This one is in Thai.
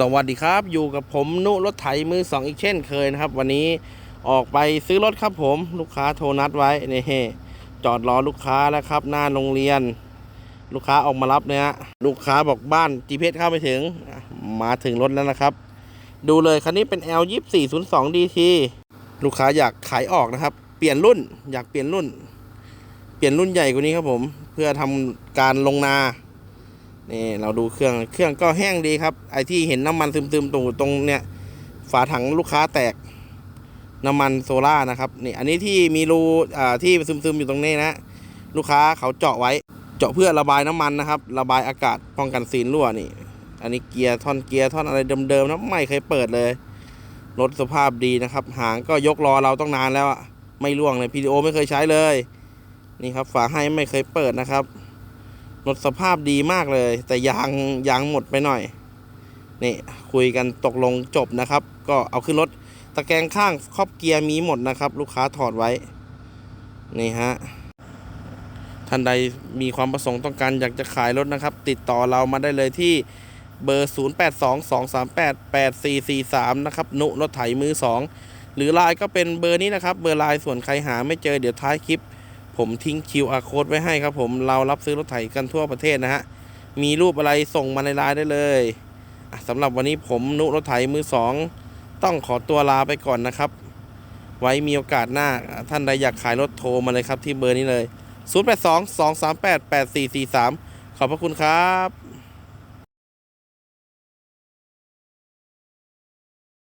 สวัสดีครับ อยู่กับผมนุรถไถมือสองอีกเช่นเคยนะครับ วันนี้ออกไปซื้อรถครับผม ลูกค้าโทรนัดไว้นี่จอดรอลูกค้าแล้วครับ หน้าโรงเรียน ลูกค้าออกมารับเนี่ยลูกค้าบอกบ้าน GPS เข้าไม่ถึง มาถึงรถแล้วนะครับ ดูเลยคันนี้เป็น L 2 4 0 2 DT ลูกค้าอยากขายออกนะครับ เปลี่ยนรุ่นอยากเปลี่ยนรุ่น เปลี่ยนรุ่นใหญ่กว่านี้ครับผม เพื่อทำการลงนา นี่เราดูเครื่องเครื่องก็แห้งดีครับ ไอที่เห็นน้ำมันซึมๆตรงตรงเนี่ยฝาถังลูกค้าแตกน้ำมันโซล่านะครับนี่อันนี้ที่มีรูอ่าที่ซึมๆอยู่ตรงนี้นะ ลูกค้าเขาเจาะไว้ เจาะเพื่อระบายน้ำมันนะครับ ระบายอากาศป้องกันซีนรั่วนี่ อันนี้เกียร์ท่อนเกียร์ท่อนอะไรเดิมๆนะไม่เคยเปิดเลยรถสภาพดีนะครับ หางก็ยกรอเราต้องนานแล้วอะไม่ร่วงเลย PDO ไม่เคยใช้เลย นี่ครับฝาให้ไม่เคยเปิดนะครับ รถสภาพดีมากเลย แต่ยางยางหมดไปหน่อย นี่คุยกันตกลงจบนะครับ ก็เอาขึ้นรถตะแกรงข้างครอบเกียร์มีหมดนะครับ ลูกค้าถอดไว้ นี่ฮะท่านใดมีความประสงค์ต้องการอยากจะขายรถนะครับ ติดต่อเรามาได้เลยที่เบอร์ 0822388443 นะครับ นุรถไถมือ 2 หรือไลน์ก็เป็นเบอร์นี้นะครับ เบอร์ไลน์ส่วนใครหาไม่เจอเดี๋ยวท้ายคลิป ผมทิ้ง QR code ไว้ให้ครับผมเรารับซื้อรถไถกันทั่วประเทศนะฮะ มีรูปอะไรส่งมาในไลน์ได้เลยสำหรับวันนี้ผมนุรถไถมือสองต้องขอตัวลาไปก่อนนะครับ ไว้มีโอกาสหน้าท่านใดอยากขายรถโทรมาเลยครับที่เบอร์นี้เลย 082 238 8443 ขอบพระคุณครับ